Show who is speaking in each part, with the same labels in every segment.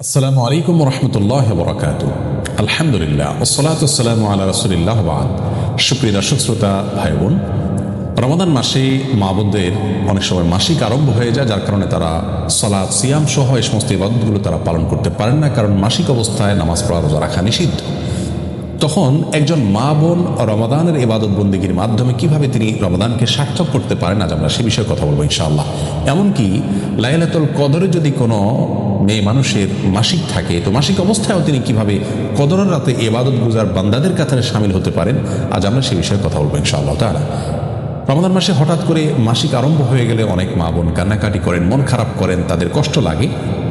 Speaker 1: আসসালামু আলাইকুম রহমতুল্লাহ বরকাত আলহামদুলিল্লাহ ওসলাত আসসালাম আল্লাহ রসুলিল্লাহ বাদ। সুপ্রিয় দর্শক, শ্রোতা ভাই বোন রমাদান মাসে মা বোনদের অনেক সময় মাসিক আরম্ভ হয়ে যায়, যার কারণে তারা সলাৎ, সিয়াম সহ এই সমস্ত ইবাদতগুলো তারা পালন করতে পারেন না, কারণ মাসিক অবস্থায় নামাজ পড়া রোজা রাখা নিষিদ্ধ। তখন একজন মা বোন রমাদানের ইবাদত বন্দীগীর মাধ্যমে কীভাবে তিনি রমাদানকে সার্থক করতে পারেন, আজ আমরা সে বিষয়ে কথা বলব ইনশাআল্লাহ। এমনকি লাইলাতুল কদরে যদি কোনো মেয়ে মানুষের মাসিক থাকে। তো মাসিক অবস্থায়ও তিনি কীভাবে কদরের রাতে এবাদত গুজার বান্দাদের কাতারে সামিল হতে পারেন, আজ আমরা সে বিষয়ে কথা বলব ইনশাআল্লাহ তারা রমাদান মাসে হঠাৎ করে মাসিক আরম্ভ হয়ে গেলে অনেক মা বোন কান্নাকাটি করেন, মন খারাপ করেন, তাদের কষ্ট লাগে।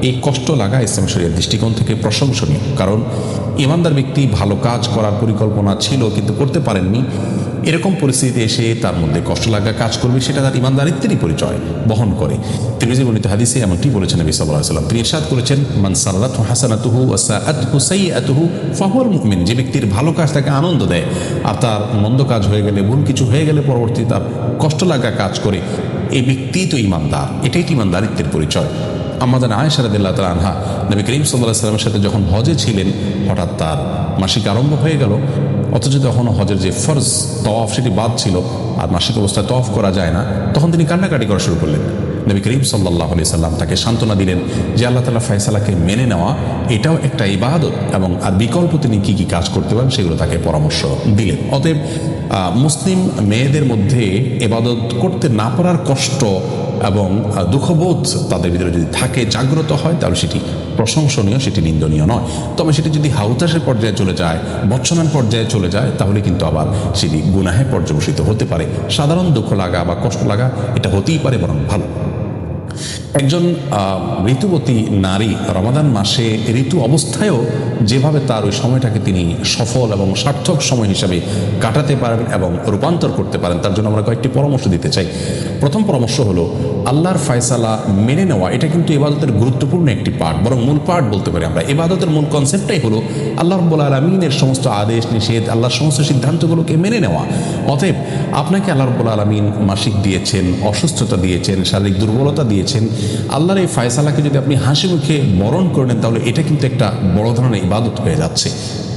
Speaker 1: এই কষ্ট লাগা ইসলাম শরীরের দৃষ্টিকোণ থেকে প্রশংসনীয়। কারণ ইমানদার ব্যক্তি ভালো কাজ করার পরিকল্পনা ছিল কিন্তু করতে পারেননি। এরকম পরিস্থিতিতে এসে তার মধ্যে কষ্ট লাগা কাজ করবে, সেটা তার ইমানদারিত্বেরই পরিচয়, বহন করে। তিনি বর্ণিত হাদিসে এমনটি বলেছেন নবী সাল্লাহ তিনি ইরশাদ করেছেন, মান সাল্লাত হাসানাতুহু ওয়াসাআতুহু সাইয়্যাতুহু ফাহুয়াল মুমিন যে ব্যক্তির ভালো কাজ তাকে আনন্দ দেয়, আর তার মন্দ কাজ হয়ে গেলে, ভুল কিছু হয়ে গেলে পরবর্তী তার কষ্ট লাগা কাজ করে। এই ব্যক্তি তো ইমানদার, এটাই তো ইমানদারিত্বের পরিচয়। আমাদের আয়েশা রাদিল্লাহ তালা আনহা, নবী করিম সাল্লাহ সাল্লামের সাথে যখন হজে ছিলেন, হঠাৎ তার মাসিক আরম্ভ হয়ে গেল। অথচ তখন হজের যে ফরজ তওয়াফ সেটি বাদ ছিল আর মাসিক অবস্থায় তওয়াফ করা যায় না, তখন তিনি কান্নাকাটি করা শুরু করলেন। নবী করিম সাল্লাহ আলি সাল্লাম তাকে সান্ত্বনা দিলেন যে আল্লাহ তালা ফয়সালাকে মেনে নেওয়া, এটাও একটা ইবাদত এবং আর বিকল্প তিনি কী কী কাজ করতে পারেন সেগুলো তাকে পরামর্শ দিলেন। অতএব মুসলিম মেয়েদের মধ্যে এবাদত করতে না পারার কষ্ট এবং দুঃখবোধ তাদের ভিতরে যদি থাকে, জাগ্রত হয়, তাহলে সেটি প্রশংসনীয়, সেটি নিন্দনীয় নয়। তবে সেটি যদি হাউতাসের পর্যায়ে চলে যায় বচ্চনার পর্যায়ে চলে যায়, তাহলে কিন্তু আবার সেটি গুনাহে পর্যবসিত হতে পারে। সাধারণ দুঃখ লাগা বা কষ্ট লাগা, এটা হতেই পারে, বরং ভালো। একজন ঋতুবতী নারী রমাদান মাসে ঋতু অবস্থায়ও যেভাবে তার ওই সময়টাকে তিনি সফল এবং সার্থক সময় হিসাবে কাটাতে পারেন এবং রূপান্তর করতে পারেন, তার জন্য আমরা কয়েকটি পরামর্শ দিতে চাই। প্রথম পরামর্শ হলো, আল্লাহর ফয়সালা মেনে নেওয়া, এটা কিন্তু এবাদতের গুরুত্বপূর্ণ একটি পার্ট বরং মূল পার্ট বলতে পারি আমরা। এবাদতের মূল কনসেপ্টটাই হলো, আল্লাহ রব্বুল আলমিনের সমস্ত আদেশ, নিষেধ, আল্লাহর সমস্ত সিদ্ধান্তগুলোকে মেনে নেওয়া। অতএব, আপনাকে আল্লাহ রব্বুল আলমিন মাসিক দিয়েছেন, অসুস্থতা দিয়েছেন, শারীরিক দুর্বলতা দিয়েছেন আল্লাহর এই ফায়সালাকে যদি আপনি হাসি মুখে বরণ করে নেন, তাহলে এটা কিন্তু একটা বড় ধরনের ইবাদত হয়ে যাচ্ছে।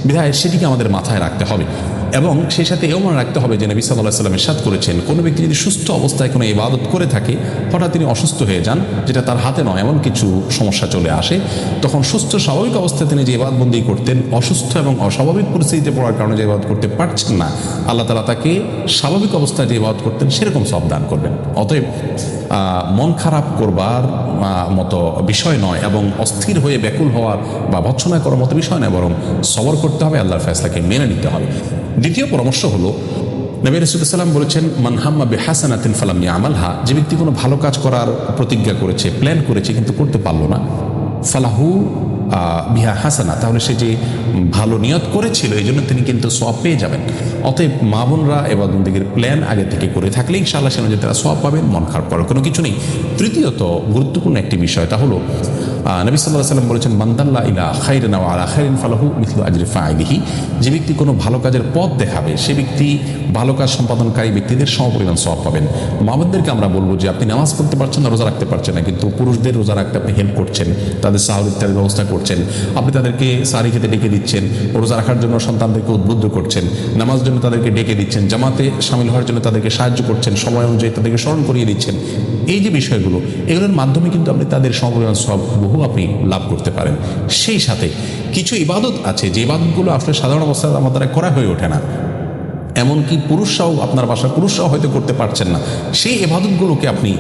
Speaker 1: বিধায় সেটিকে আমাদের মাথায় রাখতে হবে। এবং সেই সাথে এও মনে রাখতে হবে যে নবী সাল্লাহ সাল্লাম সাদ করেছেন, কোনো ব্যক্তি যদি সুস্থ অবস্থায় কোনো ইবাদত করে থাকে, হঠাৎ তিনি অসুস্থ হয়ে যান, যেটা তার হাতে নয়, এমন কিছু সমস্যা চলে আসে, তখন সুস্থ স্বাভাবিক অবস্থায় তিনি যে ইবাদবন্দি করতেন, অসুস্থ এবং অস্বাভাবিক পরিস্থিতিতে পড়ার কারণে যে ইবাদত করতে পারছেন না, আল্লাহ তালা তাকে স্বাভাবিক অবস্থায় যে ইবাদত করতেন সেরকম সব দান করবেন। অতএব মন খারাপ করবার মতো বিষয় নয় এবং অস্থির হয়ে ব্যাকুল হওয়ার বা ভৎসনা করার মতো বিষয় নয়, বরং সবর করতে হবে, আল্লাহর ফেসলাকে মেনে নিতে হবে। দ্বিতীয় পরামর্শ হলো, নবী রসুলাম বলেছেন মানহাম্মা বেহাসানাতিন ফালাম আমালহা যে ব্যক্তি কোনো ভালো কাজ করার প্রতিজ্ঞা করেছে প্ল্যান করেছে, কিন্তু করতে পারল না, ফালাহু বিহা হাসানা। তাহলে সে যে ভালো নিয়ত করেছিল এই জন্য তিনি কিন্তু সব পেয়ে যাবেন। অতএব মা বোনরা এবার দিকের প্ল্যান আগে থেকে করে থাকলে ইনশাআল্লাহ অনুযায়ী তারা সব পাবেন, মন খারাপ করার কোনো কিছু নেই। তৃতীয়ত, গুরুত্বপূর্ণ একটি বিষয় তা হলো নবী সাল্লাহ সাল্লাম বলেছেন মান্দাল্লা ইলা ওয়া আলা খাইরিন ফালাহু মিথলু আজরি ফাইলিহি। যে ব্যক্তি কোনো ভালো কাজের পথ দেখাবে, সে ব্যক্তি ভালো কাজ সম্পাদনকারী ব্যক্তিদের সমপরিমাণ সব পাবেন। মামাদেরকে আমরা বলব যে, আপনি নামাজ পড়তে পারছেন না, রোজা রাখতে পারছেন না, কিন্তু পুরুষদের রোজা রাখতে আপনি হেল্প করছেন, তাদের সাহায্য ইত্যাদির ব্যবস্থা করছেন, আপনি তাদেরকে সারি খেতে ডেকে দিচ্ছেন, রোজা রাখার জন্য সন্তানদেরকে উদ্বুদ্ধ করছেন, নামাজ জন্য তাদেরকে ডেকে দিচ্ছেন, জামাতে সামিল হওয়ার জন্য তাদেরকে সাহায্য করছেন, সময় অনুযায়ী তাদেরকে স্মরণ করিয়ে দিচ্ছেন। এই যে বিষয়গুলো, এগুলোর মাধ্যমে কিন্তু আপনি তাদের সমপরিমাণ সব বহু আপনি লাভ করতে পারেন। সেই সাথে কিছু ইবাদত আছে যে ইবাদতগুলো আসলে সাধারণ অবস্থায় আমার দ্বারা করা হয়ে ওঠে না। এমনকি পুরুষরাও আপনার বাসার পুরুষরাও হয়তো করতে পারছেন না। সেই এবাদতগুলোকে আপনি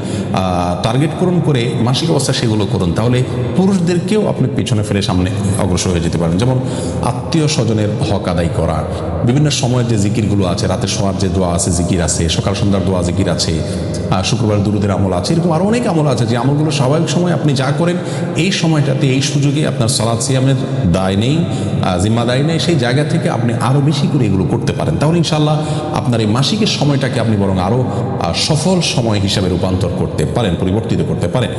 Speaker 1: টার্গেট করুন করে মাসিক অবস্থায় সেগুলো করুন। তাহলে পুরুষদেরকেও আপনি পেছনে ফেলে সামনে অগ্রসর হয়ে যেতে পারেন। যেমন আত্মীয় স্বজনের হক আদায় করা, বিভিন্ন সময়ের যে জিকিরগুলো আছে, রাতের শোয়ার যে দোয়া আছে, জিকির আছে, সকাল সন্ধ্যার দোয়া, জিকির আছে শুক্রবার দুরুদের আমল আছে, এরকম আরও অনেক আমল আছে। যে আমলগুলো স্বাভাবিক সময় আপনি যা করেন, এই সময়টাতে, এই সুযোগে আপনার সলাদ সিয়ামের দায় নেই জিম্মা দায় নেই, সেই জায়গা থেকে আপনি আরও বেশি করে এগুলো করতে পারেন। তাহলে ইনশাল্লাহ আপনার এই মাসিকের সময়টাকে আপনি বরং আরও সফল সময় হিসাবে রূপান্তর করতে পারেন, পরিবর্তিত করতে পারেন।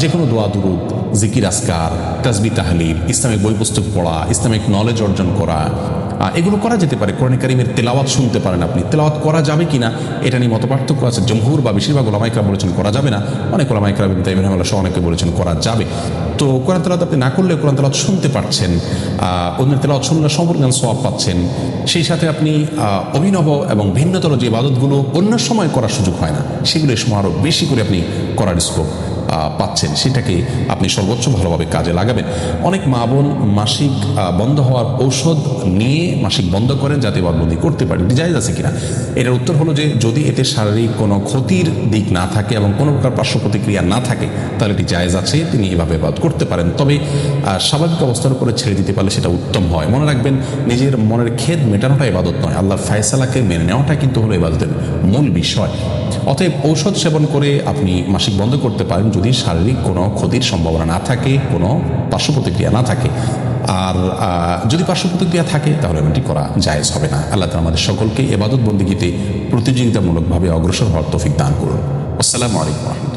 Speaker 1: যে কোনো দোয়া, দুরুদ জিকির আসকার তাসবি তাহলিল, ইসলামিক বই পুস্তক পড়া, ইসলামিক নলেজ অর্জন করা। এগুলো করা যেতে পারে। কোরআন কারিমের তেলাওয়াত শুনতে পারেন আপনি। তেলাওয়াত করা যাবে কিনা, এটা নিয়ে মত পার্থক্য আছে। জমহুর বা বেশিরভাগ ওলামাইকরা বলেছেন করা যাবে না। অনেক ওলামাইকরা বিন তাইমিন রহমাল্লাহ সহ অনেকে বলেছেন করা যাবে। তো কোরআন তেলাওয়াত আপনি না করলে কোরআন তেলাওয়াত শুনতে পারছেন। অন্যের তেলাওয়াত শুনলে সম্পূর্ণ সওয়াব পাচ্ছেন। সেই সাথে আপনি অভিনব এবং ভিন্নতর যে ইবাদতগুলো অন্য সময় করার সুযোগ হয় না, সেগুলো সময় আরও বেশি করে আপনি করার স্কোপ পাচ্ছেন, সেটাকে আপনি সর্বোচ্চ ভালোভাবে কাজে লাগাবেন। অনেক মা বোন মাসিক বন্ধ হওয়ার ঔষধ নিয়ে মাসিক বন্ধ করেন যাতে বাদবন্দি করতে পারেন জায়জ আছে কিনা? এটার উত্তর হলো যে, যদি এতে শারীরিক কোনো ক্ষতির দিক না থাকে এবং কোনো প্রকার পার্শ্ব প্রতিক্রিয়া না থাকে, তাহলে এটি জায়েজ আছে, তিনি এভাবে বাদ করতে পারেন। তবে স্বাভাবিক অবস্থার উপরে ছেড়ে দিতে পারলে সেটা উত্তম হয়। মনে রাখবেন, নিজের মনের খেদ মেটানোটা ইবাদত নয়। আল্লাহর ফায়সালাকে মেনে নেওয়াটা কিন্তু হলো ইবাদতের মূল বিষয়। অতএব ঔষধ সেবন করে আপনি মাসিক বন্ধ করতে পারেন যদি শারীরিক কোনো ক্ষতির সম্ভাবনা না থাকে, কোনো পার্শ্ব প্রতিক্রিয়া না থাকে। আর যদি পার্শ্ব প্রতিক্রিয়া থাকে, তাহলে এমনটি করা জায়েজ হবে না। আল্লাহ তালা আমাদের সকলকে এবাদত বন্দিগিতে প্রতিযোগিতামূলকভাবে অগ্রসর হওয়ার তৌফিক দান করুন। আসসালামু আলাইকুম